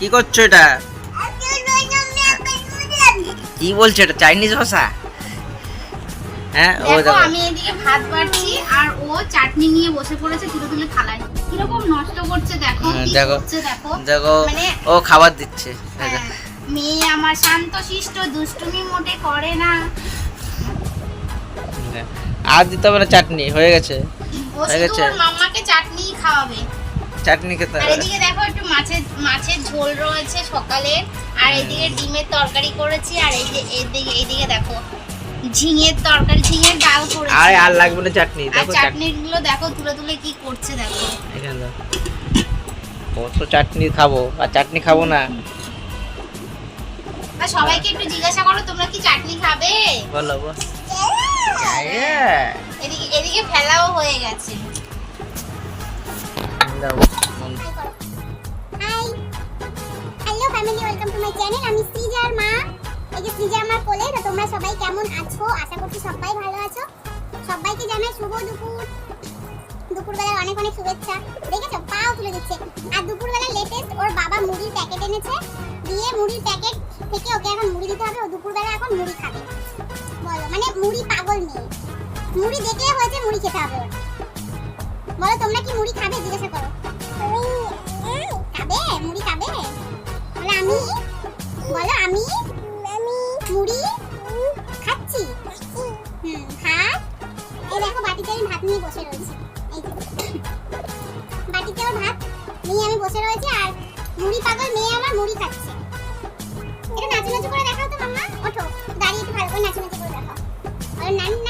কি করছ এটা? কি বলছো এটা? চাইনিজ ভাষা? হ্যাঁ ও দেখো আমি এদিকে ভাত বাড়ছি আর ও চাটনি নিয়ে বসে পড়েছে তুলে তুলে থালায়। কীরকম নষ্ট করছে দেখো হ্যাঁ, দেখো। দেখো। দেখো মানে ও খাবার দিচ্ছে। হ্যাঁ। মেয়ে আমার শান্ত শিষ্ট দুষ্টুমি মোটে করে না। আর দিতে হবে না চাটনি হয়ে গেছে। হয়ে গেছে? ওর মাম্মাকে চাটনি খাওয়াবে। চাটনি খেতে হবে এদিকে দেখো একটু মাছের মাছের ঝোল রয়েছে সকালে। আর এদিকে ডিমের তরকারি করেছি আর এই যে এদিকে এদিকে দেখো ঝিঙের তরকারি ঝিঙের ডাল করেছি। আর আর লাগবে না চাটনি দেখো চাটনি গুলো দেখো তুলে তুলে কি করছে দেখো। এখানে দেখো। কত চাটনি খাব আর চাটনি খাব না। আর সবাইকে একটু জিজ্ঞাসা করো তোমরা কি চাটনি খাবে? বলো বলো। এদিকে এদিকে ফেলাও হয়ে গেছে। দাও। হাই হ্যালো আমি সৃজার মা। এই যে সৃজা আমার কোলে, তো তোমরা সবাই কেমন আছো? আশা করছি সবাই ভালো আছো। সবাইকে জানাই শুভ দুপুর। দুপুরবেলার অনেক অনেক শুভেচ্ছা। দেখেছ? পাও তুলে দিচ্ছে। আর দুপুরবেলা লেটেস্ট ওর বাবা মুড়ির প্যাকেট এনেছে। দিয়ে মুড়ির প্যাকেট থেকে ওকে এখন মুড়ি দিতে হবে। দুপুরবেলা এখন মুড়ি খাবে। বলো মানে মুড়ি পাগল মেয়ে। মুড়ি দেখে হয়েছে, মুড়ি খেতে হবে বলো তোমরা কি মুড়ি খাবে? জিজ্ঞাসা করো। খাবে মুড়ি খাবে? বলো আমি? বলো আমি? আমি। মুড়ি? খাচ্ছি? হুম ভাত এই দেখো বাটিতে আমি ভাত নিয়ে বসে রয়েছি। এই বাটিতে ওর ভাত নিয়ে আমি বসে রয়েছি আর মুড়ি পাগল মেয়ে আমার মুড়ি খাচ্ছে। এটা নাচু নাচু করে দেখাও তো মাম্মা। ওঠো দাঁড়িয়ে একটু ভালো করে নাচু নাচু করে দেখাও। নান্না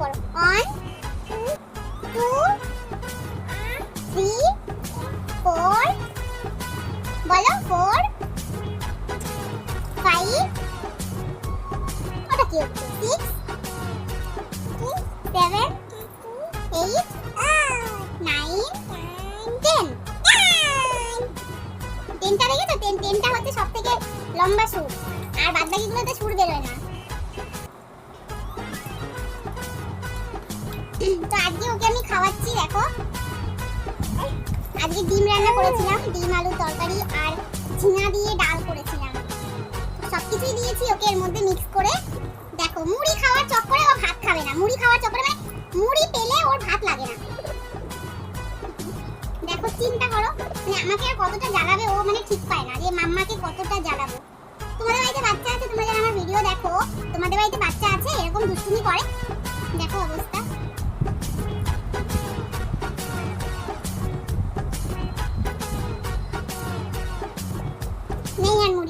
করো। অন টু থ্রি ফোর বলো ফোর ফাইভ ওটা কি হচ্ছে? Six seven eight nine ten টেনটা দেখেছ টেন টেনটা হচ্ছে সব থেকে লম্বা সুর আর বাদ বাকিগুলোতে সুর বেরোয় না। তো আজকে ওকে আমি খাওয়াচ্ছি, দেখো। আজকে ডিম রান্না করেছিলাম, ডিম তরকারি আর ঝিঙা দিয়ে ডাল করেছিলাম। দিয়েছি, ওকে এর মধ্যে মিক্স করে। দেখো, মুড়ি খাওয়ার চক্করে ও ভাত খাবে না। মুড়ি খাওয়ার চক্করে মানে মুড়ি পেলে ওর ভাত লাগে না। দেখো, চিন্তা করো মানে আমাকে আর কতটা জ্বালাবে ও মানে ঠিক পায় না যে মাম্মাকে কতটা জ্বালাবো। তোমাদের বাড়িতে বাচ্চা আছে, তোমরা যারা আমার ভিডিও দেখো, তোমাদের বাড়িতে বাচ্চা আছে, এরকম দুষ্টুমি করে। দেখো অবস্থা।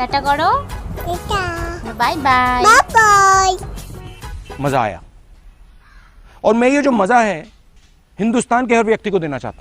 टाटा करो। बाय बाय बाय मज़ा आया। और मैं ये जो मज़ा है हिंदुस्तान के हर व्यक्ति को देना चाहता हूँ।